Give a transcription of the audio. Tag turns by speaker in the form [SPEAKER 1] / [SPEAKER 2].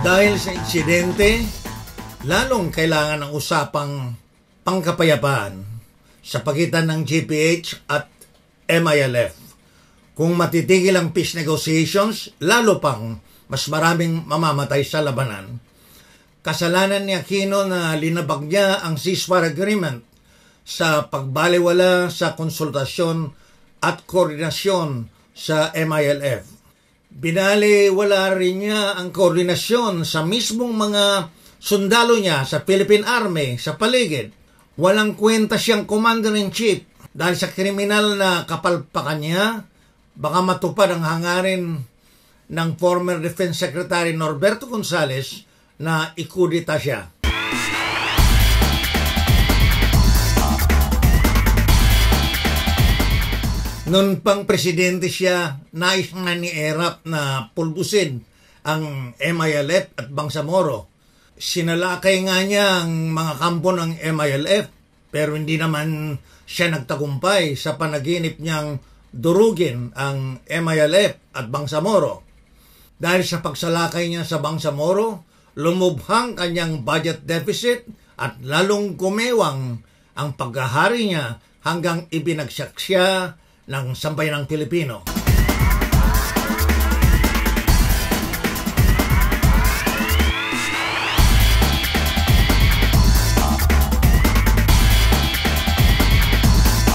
[SPEAKER 1] Dahil sa insidente, lalong kailangan ng usapang pangkapayapaan sa pagitan ng GPH at MILF. Kung matitigil ang peace negotiations, lalo pang mas maraming mamamatay sa labanan. Kasalanan ni Aquino na linabag niya ang ceasefire agreement sa pagbaliwala sa konsultasyon at koordinasyon sa MILF Binali wala rin niya ang koordinasyon sa mismong mga sundalo niya sa Philippine Army sa paligid. Walang kwenta siyang commander-in-chief dahil sa kriminal na kapalpakan niya, baka matupad ang hangarin ng former Defense Secretary Norberto Gonzales na ikudita siya. Noon pang presidente siya, nais nga ni Erap na pulbusin ang MILF at Bangsamoro. Sinalakay nga niya ang mga kampo ng MILF pero hindi naman siya nagtagumpay sa panaginip niyang durugin ang MILF at Bangsamoro. Dahil sa pagsalakay niya sa Bangsamoro, lumubhang kanyang budget deficit at lalong kumewang ang paghahari niya hanggang ibinagsak siya ng sambayanang Pilipino.